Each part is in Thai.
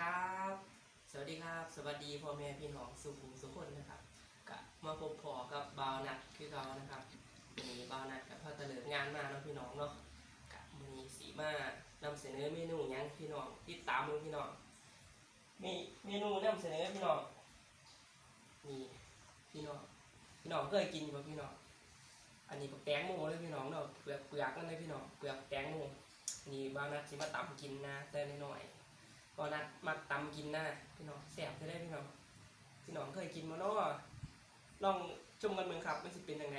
ครับ สวัสดีครับ สวัสดีพ่อแม่พี่น้องสุขุมสุขคนนะครับกะมาพบพอกับบาวนัดคือเขานะครับวันนี้บาวนัดกับพ่อเตลิดงานมาเนาะพี่น้องเนาะกะมีสีมานำเสนอเมนูยังพี่น้องติดตามมึงพี่น้องมีเมนูนำเสนอพี่น้องนี่พี่น้องพี่น้องเคยกินป่ะพี่น้องอันนี้ก็แตงโมเลยพี่น้องเนาะเปลือกเปลือกนั่นเลยพี่น้องเปลือกแตงโมนี่บาวนัดสิมาตำกินนะแต่น้อยๆ ก็นัดมักตำกินหน้าพี่น้องแสบจะได้พี่น้องพี่น้องเคยกินมาเนาะลองชมกันเมืองครับมันสิเป็นยังไง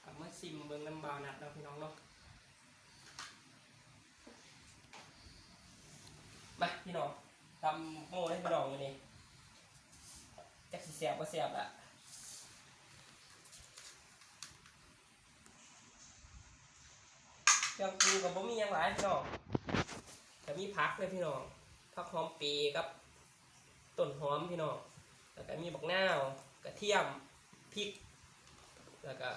เอามาซิมเบิ่งน้ำบาวนัดเนาพี่น้องเนาะมาพี่น้องตำโม่ให้พี่น้องวันนี้จักสิแสบก็แสบละเครื่องปรุงกับบ่มียังหลายพี่น้องแต่มีผักเลยพี่น้อง ผักหอมปีกับต้นหอมพี่น้องแล้วก็มีบักนาวกระเทียมพริก แล้วก็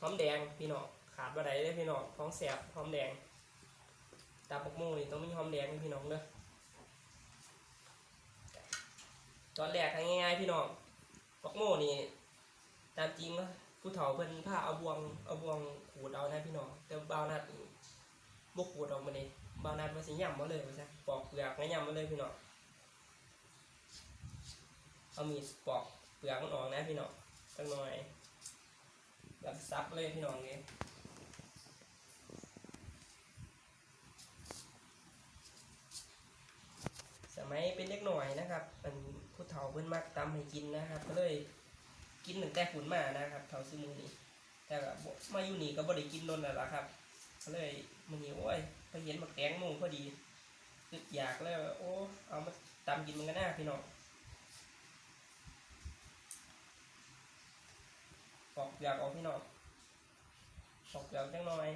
หอมแดงพี่น้องขาดบ่ได้เลยพี่น้องท้องแสบหอมแดงตาบักโม่นี่ต้องมีหอมแดงพี่น้องเด้อตอนแรกง่ายๆพี่น้องบักโม่นี่ตามจริงแล้วผู้เฒ่าเพิ่นผ้าเอาบวงเอาบวงขูดเอานะพี่น้องแต่บ่าวนัดนี่บ่ขูดออกมาเลย บาวนัดมาสิย่ำมาเลยว่ปอกเปลือกแล้วย่ำมาเลยพี่น้องเอามีดปอกเปลือกมันออกนะพี่น้องจังหน่อยแบบซับเลยพี่น้องนี่สมัยเป็นเด็กหน่อยนะครับเป็นผู้เฒ่าเพิ่นมักตำให้กินนะครับ ก็เลยกินตั้งแต่ขุนมานะครับเฒ่าซื้อมือนี้แต่ก็บ่มาอยู่นี่ก็บ่ได้กินนนแล้วล่ะครับก็เลยมันนี้โอ้ย เห็นบักแตงโมพอดีอยากเลยว่าโอ้เอามาตำกินมันกันหน้าพี่น้องปอกอยากออกพี่น้องปอกอยากจังหน่อย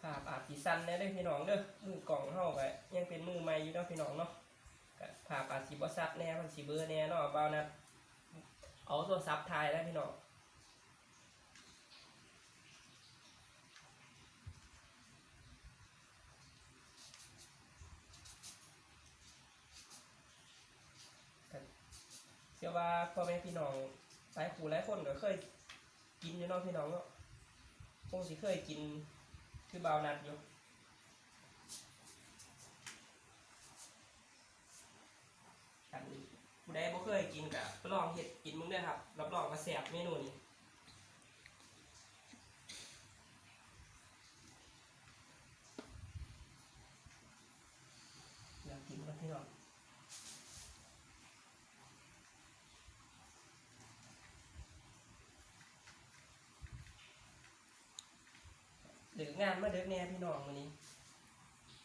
ภาพอาจสีสั้นแน่เด้พี่น้องเด้อมือกล่องเฮาไปยังเป็นมือใหม่อยู่เนาะพี่น้องเนาะ ภาพอาจสิบ่ซัดแน่มันสิเบลอร์แน่เนาะเบานะเอาโทรศัพท์ถ่ายแล้วพี่น้องเชื่อว่าพ่อแม่พี่น้องหลายคู่หลายคนก็เคยกินอยู่เนาะพี่น้องเนาะคงสิเคยกินคือเบานัดอยู่ อันผู้ใดบ่เคยกินก็ไปลองเฮ็ดกินมึงด้อครับ รับรองว่าแซ่บเมนูนี้อยากกินกันพี่น้องเดึกงานมาเดึกแน่พี่น้องวันนี้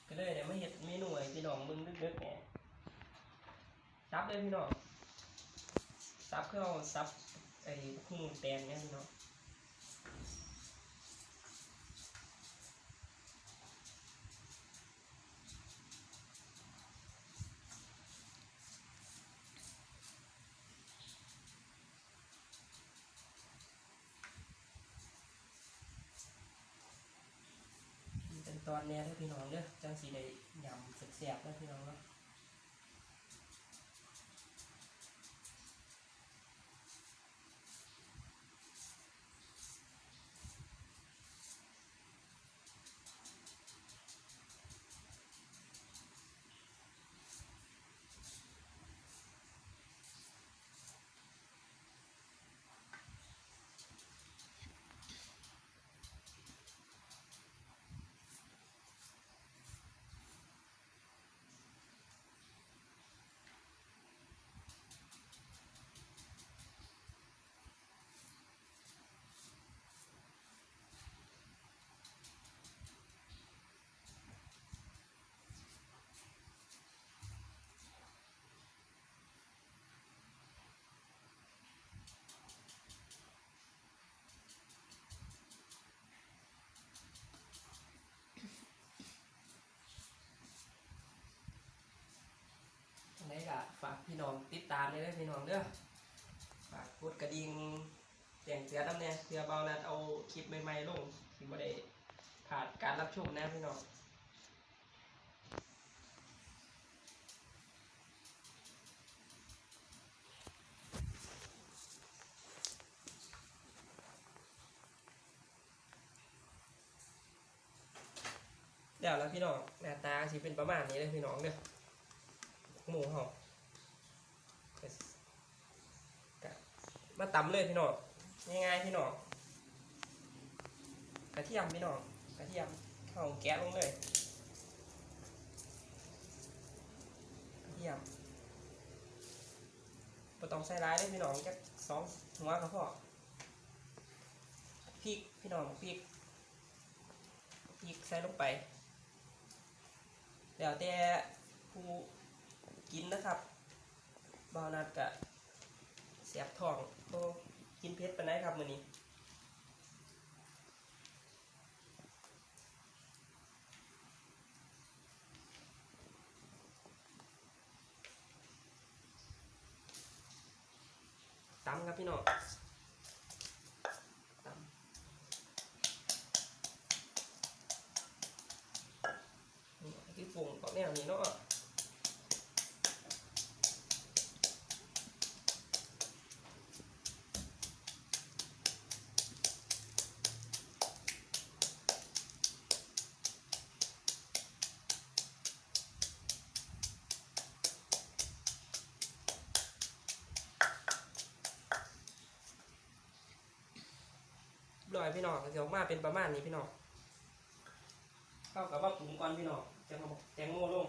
ก็เลยเนี่ยมาเฮ็ดเมนูให้พี่น้องมึงดึกๆแน่ ซับเลยพี่น้องซับคือเอาซับไอ้หุ้งแตงเนี่ยพี่น้องตอนแน่เด้อพี่น้องเด้อจังสีได้ยำแซ่บๆเด้อพี่น้องเนาะ เด้อฝากกดกระดิ่งแจ้งเตือนน้ำเนี่ยเพื่อเบานัดเอาคลิปใหม่ๆลงที่บ่ได้ผ่านการรับชมนะพี่น้องเดี๋ยวแล้วพี่น้องหน้าตาสิเป็นประมาณนี้เลยพี่น้องเด้อหมูหอมก็ มาตำเลยพี่น้องง่ายๆพี่น้องกระเทียมพี่น้องกระเทียมเข้าแก๊สลงเลยกระเทียมบ่ต้องใส่ร้ายเลยพี่น้องแค่สองหัวก็พอพริกพี่น้องพริกพริกใส่ลงไปเดี๋ยวแต่ผู้กินนะครับบาวนัดกะเสียบท้องโตกินเผ็ดไปไหนครับมื้อนี้ตำครับพี่น้องตำนี่คือปรุงก็แนวนี้เนาะ น้องก็จะออกมาเป็นประมาณนี้พี่น้องเข้ากับว่าปรุงก่อนพี่น้องจะมาบอกแตงโมลง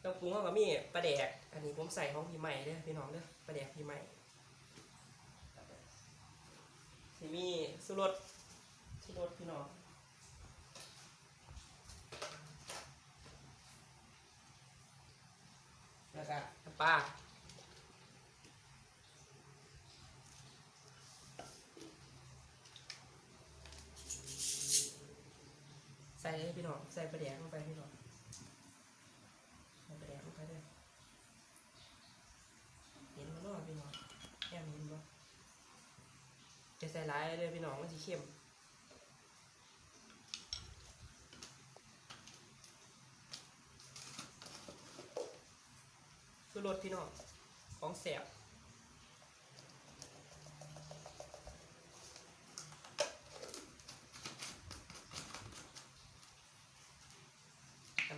แล้วปรุงเข้ากับมีปลาแดก อันนี้ผมใส่ของพี่ใหม่เด้อพี่น้องเด้อปลาแดกพี่ใหม่ที่มีสุรสสุรสพี่น้องแล้วก็น้ำปลา ใส่เลยพี่น้องใส่ปลาแดกลงไปพี่น้องใส่ปลาแดกลงไปเลยเห็นมันนาะพี่น้องแค่นี้บ่จะใส่ร้ายเลยพี่น้องมันสีเข้มคือรสพี่น้องของแสบ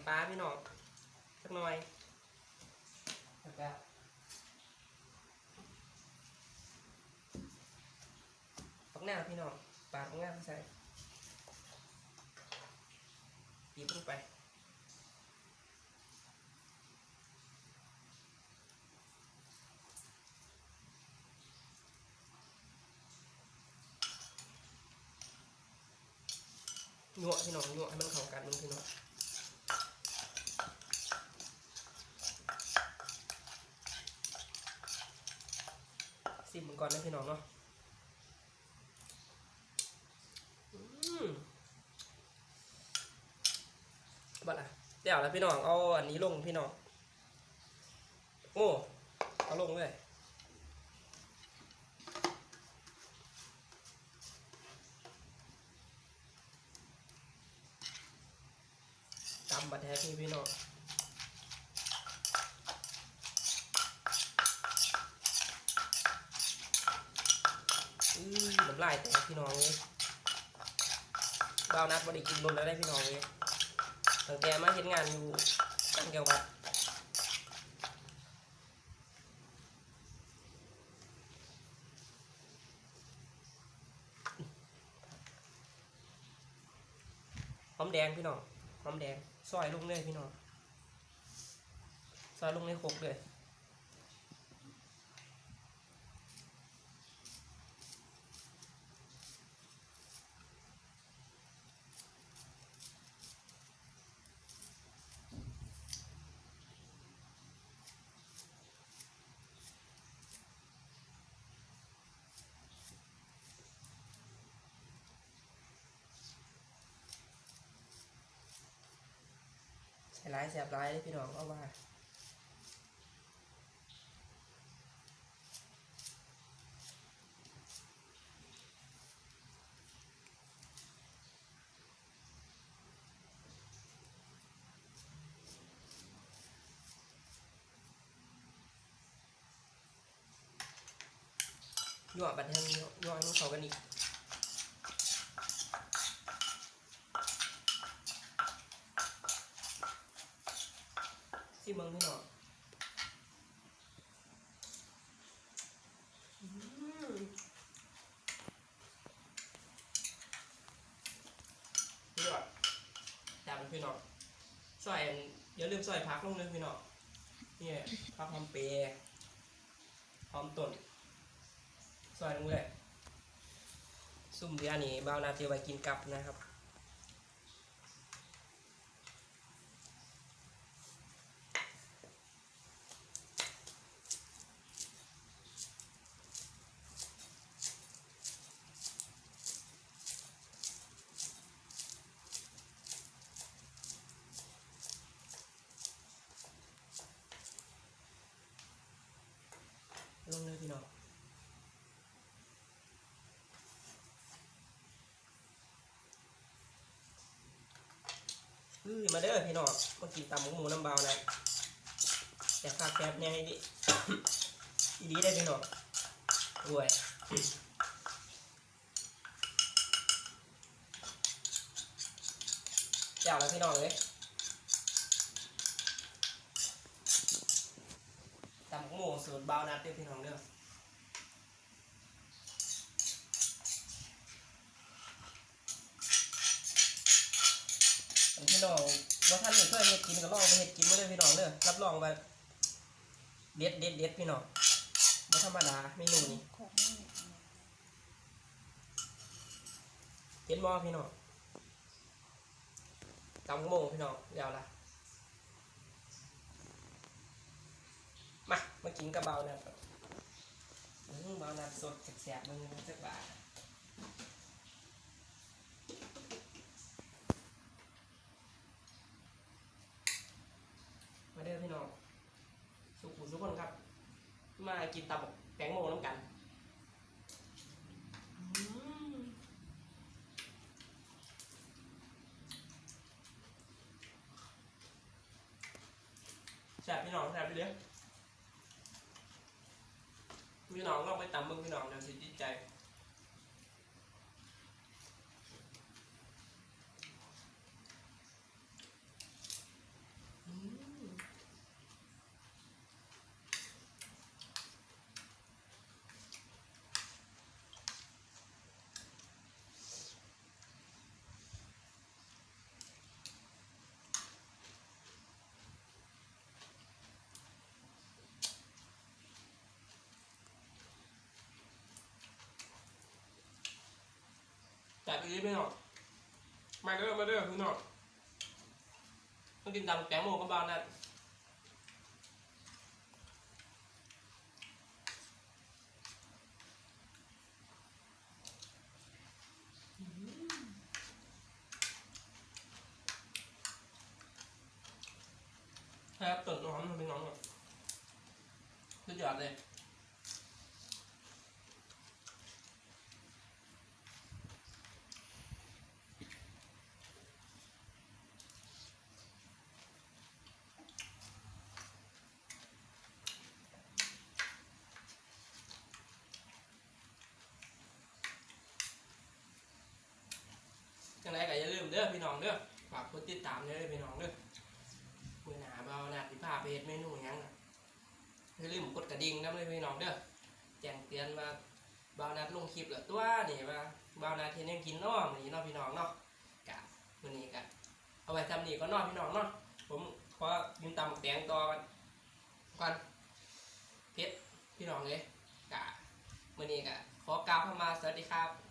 ำปลาพี่น้องสักหน่อยแล้วก็ปักหน้าพี่น้องปาปักหน้าใส่หยิบลงไปยั่วพี่น้องยั่วให้มันเข้ากันมึงพี่น้องซิมมัน ก่อนนะพี่น้องเนาะบัดอะเดี๋ยวแล้วพี่น้องเอาอันนี้ลงพี่น้องโอ้เอาลงเลยตำบัดแท้พี่พี่น้องอือน้ำลายแต่พี่น้องเลยบาวนัดบไดิกินบนแล้วได้พี่น้องเลยตั้งแต่มาเห็นงานอยู่ตั้งแก้ววัดหอมแดงพี่น้องหอมแดงซอยลงเลยพี่น้องซอยลงในโครกเลย หลายแสบหลายพี่น้องเอามาหยอดบัดนี้หยอดให้เขากันอีก พี่น้องซอยอันอย่าลืมซอยพักลงเลยพี่น้องนี่พักหอมเปรย์หอมต้นซอยลงเลยซุ่มเดียนี่บ้าวนาเทียวไปกินกับนะครับ ลงเลยพี่น้อง อื้อ มาเด้อพี่น้องมากินตำหมูหมูน้ำเบานะแต่ข้าวแคบเนี่ยให้ดิอีดีได้พี่น้องรวยเจ้าแล้วพี่น้องเลยตำหมูสูตรเบานัดเด้อพี่น้องเด้อ พี่ น้องบ่ท่านเคยเฮ็ดกินก็ลองไปเฮ็ดกินมาเลยพี่น้องเด้อรับรองว่าเด็ดเด็ดเด็ดพี่น้องบ่ธรรมดาเมนูนี้ของนี่เห็นบ่พี่น้องตำโมงพี่น้องยาวละมามากินกับเบานะอื้อเบานะสดแซ่บๆมึงจักบาทมาเด้อพี่ น้องสุขุมทุกคนครับ มากินตำบักแตงโมน้ำกันอืมแสบพี่น้องแสบไปเลี้ยพี่น้องลองไปตำมึงพี่น้องเดี๋ยวสิจิตใจอืม แสบไปเลยพี่น้องมาเด้อมาเด้อคือหนอต้องกินตำแตงโมกับบ้านนั่นครับต้นหอมมันเป็นน้องอะสุดยอดเลย จังไรก็อย่าลืมเด้อพี่น้องเด้อฝา กดติดตามเด้อพี่น้องเด้อมือหนาเบาหนาสิพาไปเฮ็ดเมนูยังนะอย่าลืมกดกระดิ่งนำเลยพี่น้องเด้อแจ้งเตือนว่าเบานัดลงคลิปแล้วตัวนี่ว่าเบานัดเฮ็ดหยังกินนาะมื้อนี้เนาะพี่น้องเนาะกะมื้อนี้กะเอาไว้ทำนี่ก็เนาะพี่น้องเนาะผมขอยืมตำแตงต่อกันก่อนเพชรพี่น้องเลยกะมื้อนี้กะขอกล่าวเข้ามาสวัสดีครับ